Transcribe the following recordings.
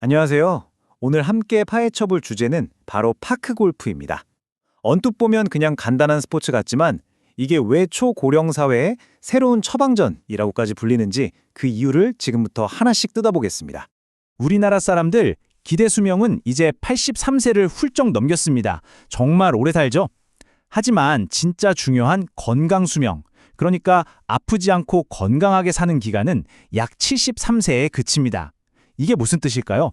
안녕하세요. 오늘 함께 파헤쳐볼 주제는 바로 파크 골프입니다. 언뜻 보면 그냥 간단한 스포츠 같지만 이게 왜 초고령 사회의 새로운 처방전이라고까지 불리는지 그 이유를 지금부터 하나씩 뜯어보겠습니다. 우리나라 사람들 기대 수명은 이제 83세를 훌쩍 넘겼습니다. 정말 오래 살죠? 하지만 진짜 중요한 건강 수명, 그러니까 아프지 않고 건강하게 사는 기간은 약 73세에 그칩니다. 이게 무슨 뜻일까요?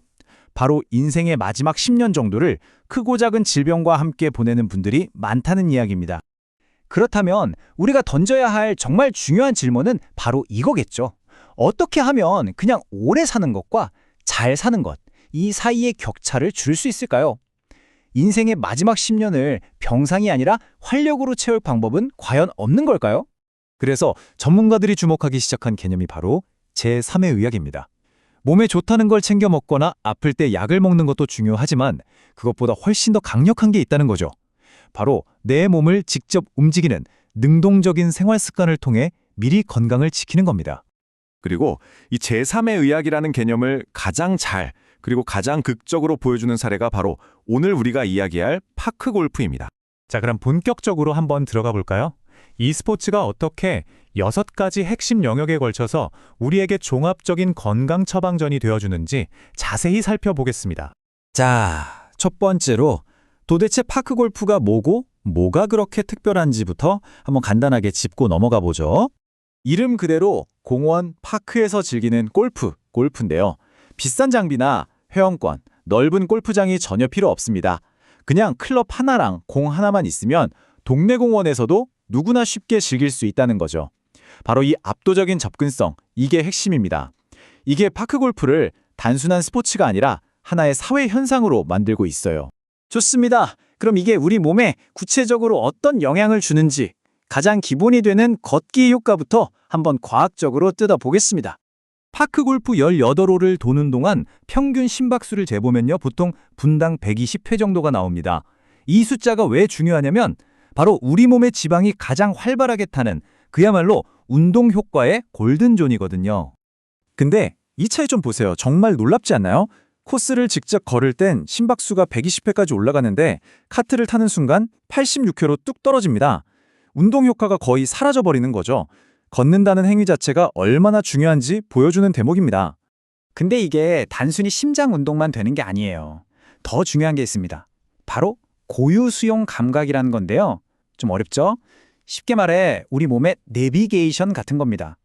바로 인생의 마지막 10년 정도를 크고 작은 질병과 함께 보내는 분들이 많다는 이야기입니다. 그렇다면 우리가 던져야 할 정말 중요한 질문은 바로 이거겠죠. 어떻게 하면 그냥 오래 사는 것과 잘 사는 것, 이 사이의 격차를 줄일 수 있을까요? 인생의 마지막 10년을 병상이 아니라 활력으로 채울 방법은 과연 없는 걸까요? 그래서 전문가들이 주목하기 시작한 개념이 바로 제3의 의학입니다. 몸에 좋다는 걸 챙겨 먹거나 아플 때 약을 먹는 것도 중요하지만 그것보다 훨씬 더 강력한 게 있다는 거죠. 바로 내 몸을 직접 움직이는 능동적인 생활 습관을 통해 미리 건강을 지키는 겁니다. 그리고 이 제3의 의학이라는 개념을 가장 잘 그리고 가장 극적으로 보여주는 사례가 바로 오늘 우리가 이야기할 파크 골프입니다. 자, 그럼 본격적으로 한번 들어가 볼까요? 이 스포츠가 어떻게 여섯 가지 핵심 영역에 걸쳐서 우리에게 종합적인 건강 처방전이 되어주는지 자세히 살펴보겠습니다. 자, 첫 번째로 도대체 파크 골프가 뭐고 뭐가 그렇게 특별한지부터 한번 간단하게 짚고 넘어가 보죠. 이름 그대로 공원, 파크에서 즐기는 골프, 골프인데요. 비싼 장비나 회원권, 넓은 골프장이 전혀 필요 없습니다. 그냥 클럽 하나랑 공 하나만 있으면 동네 공원에서도 누구나 쉽게 즐길 수 있다는 거죠. 바로 이 압도적인 접근성, 이게 핵심입니다. 이게 파크 골프를 단순한 스포츠가 아니라 하나의 사회 현상으로 만들고 있어요. 좋습니다. 그럼 이게 우리 몸에 구체적으로 어떤 영향을 주는지 가장 기본이 되는 걷기 효과부터 한번 과학적으로 뜯어보겠습니다. 파크 골프 18홀을 도는 동안 평균 심박수를 재보면요. 보통 분당 120회 정도가 나옵니다. 이 숫자가 왜 중요하냐면 바로 우리 몸의 지방이 가장 활발하게 타는 그야말로 운동 효과의 골든존이거든요. 근데 이 차이 좀 보세요. 정말 놀랍지 않나요? 코스를 직접 걸을 땐 심박수가 120회까지 올라가는데 카트를 타는 순간 86회로 뚝 떨어집니다. 운동 효과가 거의 사라져버리는 거죠. 걷는다는 행위 자체가 얼마나 중요한지 보여주는 대목입니다. 근데 이게 단순히 심장 운동만 되는 게 아니에요. 더 중요한 게 있습니다. 바로 고유 수용 감각이라는 건데요. 좀 어렵죠? 쉽게 말해 우리 몸의 내비게이션 같은 겁니다.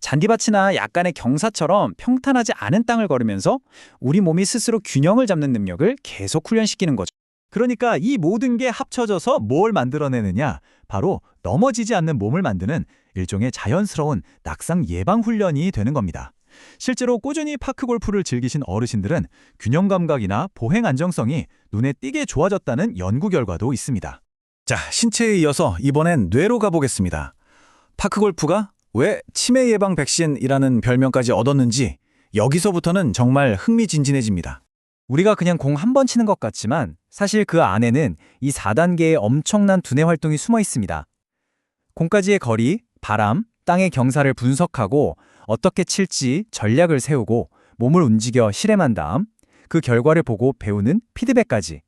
잔디밭이나 약간의 경사처럼 평탄하지 않은 땅을 걸으면서 우리 몸이 스스로 균형을 잡는 능력을 계속 훈련시키는 거죠. 그러니까 이 모든 게 합쳐져서 뭘 만들어내느냐? 바로 넘어지지 않는 몸을 만드는 일종의 자연스러운 낙상 예방 훈련이 되는 겁니다. 실제로 꾸준히 파크 골프를 즐기신 어르신들은 균형 감각이나 보행 안정성이 눈에 띄게 좋아졌다는 연구 결과도 있습니다. 자, 신체에 이어서 이번엔 뇌로 가보겠습니다. 파크 골프가 왜 치매 예방 백신이라는 별명까지 얻었는지 여기서부터는 정말 흥미진진해집니다. 우리가 그냥 공 한 번 치는 것 같지만 사실 그 안에는 이 4단계의 엄청난 두뇌 활동이 숨어 있습니다. 공까지의 거리, 바람, 땅의 경사를 분석하고 어떻게 칠지 전략을 세우고 몸을 움직여 실행한 다음 그 결과를 보고 배우는 피드백까지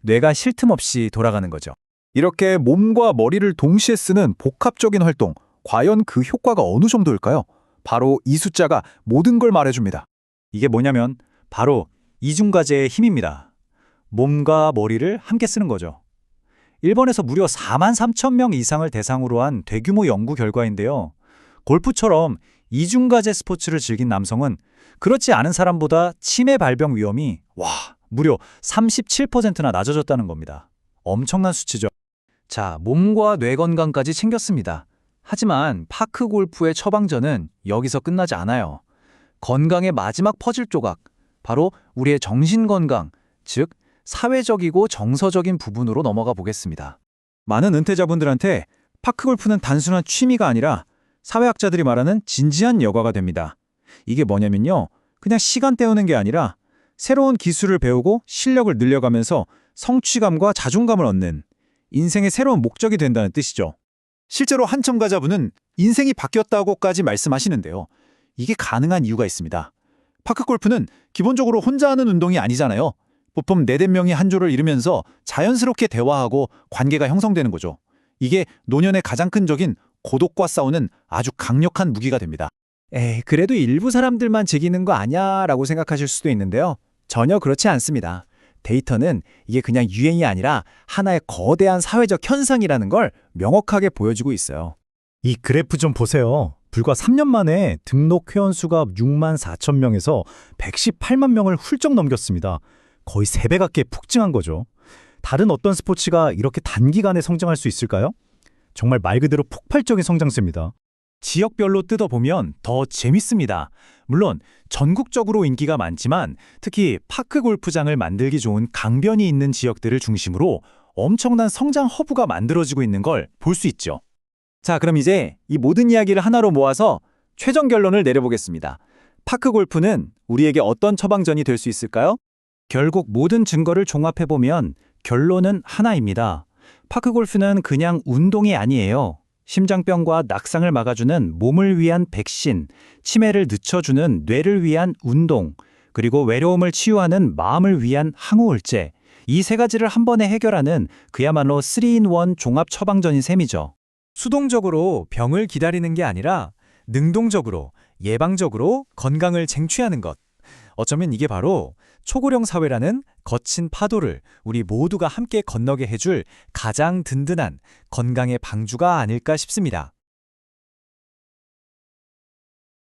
뇌가 쉴 틈 없이 돌아가는 거죠. 이렇게 몸과 머리를 동시에 쓰는 복합적인 활동, 과연 그 효과가 어느 정도일까요? 바로 이 숫자가 모든 걸 말해줍니다. 이게 뭐냐면 바로 이중과제의 힘입니다. 몸과 머리를 함께 쓰는 거죠. 일본에서 무려 4만 3천 명 이상을 대상으로 한 대규모 연구 결과인데요. 골프처럼 이중과제 스포츠를 즐긴 남성은 그렇지 않은 사람보다 치매 발병 위험이 와 무려 37%나 낮아졌다는 겁니다. 엄청난 수치죠. 자, 몸과 뇌 건강까지 챙겼습니다. 하지만 파크 골프의 처방전은 여기서 끝나지 않아요. 건강의 마지막 퍼즐 조각, 바로 우리의 정신 건강, 즉 사회적이고 정서적인 부분으로 넘어가 보겠습니다. 많은 은퇴자분들한테 파크 골프는 단순한 취미가 아니라 사회학자들이 말하는 진지한 여가가 됩니다. 이게 뭐냐면요. 그냥 시간 때우는 게 아니라 새로운 기술을 배우고 실력을 늘려가면서 성취감과 자존감을 얻는 인생의 새로운 목적이 된다는 뜻이죠. 실제로 한 첨 가자분은 인생이 바뀌었다고까지 말씀하시는데요. 이게 가능한 이유가 있습니다. 파크골프는 기본적으로 혼자 하는 운동이 아니잖아요. 보통 네댓 명이 한 조를 이루면서 자연스럽게 대화하고 관계가 형성되는 거죠. 이게 노년의 가장 큰 적인 고독과 싸우는 아주 강력한 무기가 됩니다. 에이, 그래도 일부 사람들만 즐기는 거 아니야 라고 생각하실 수도 있는데요. 전혀 그렇지 않습니다. 데이터는 이게 그냥 유행이 아니라 하나의 거대한 사회적 현상이라는 걸 명확하게 보여주고 있어요. 이 그래프 좀 보세요. 불과 3년 만에 등록 회원 수가 6만 4천 명에서 118만 명을 훌쩍 넘겼습니다. 거의 3배 가까이 폭증한 거죠. 다른 어떤 스포츠가 이렇게 단기간에 성장할 수 있을까요? 정말 말 그대로 폭발적인 성장세입니다. 지역별로 뜯어보면 더 재밌습니다. 물론 전국적으로 인기가 많지만 특히 파크 골프장을 만들기 좋은 강변이 있는 지역들을 중심으로 엄청난 성장 허브가 만들어지고 있는 걸 볼 수 있죠. 자, 그럼 이제 이 모든 이야기를 하나로 모아서 최종 결론을 내려보겠습니다. 파크 골프는 우리에게 어떤 처방전이 될 수 있을까요? 결국 모든 증거를 종합해보면 결론은 하나입니다. 파크 골프는 그냥 운동이 아니에요. 심장병과 낙상을 막아주는 몸을 위한 백신, 치매를 늦춰주는 뇌를 위한 운동, 그리고 외로움을 치유하는 마음을 위한 항우울제. 이 세 가지를 한 번에 해결하는 그야말로 3인1 종합 처방전인 셈이죠. 수동적으로 병을 기다리는 게 아니라 능동적으로, 예방적으로 건강을 쟁취하는 것. 어쩌면 이게 바로 초고령 사회라는 거친 파도를 우리 모두가 함께 건너게 해줄 가장 든든한 건강의 방주가 아닐까 싶습니다.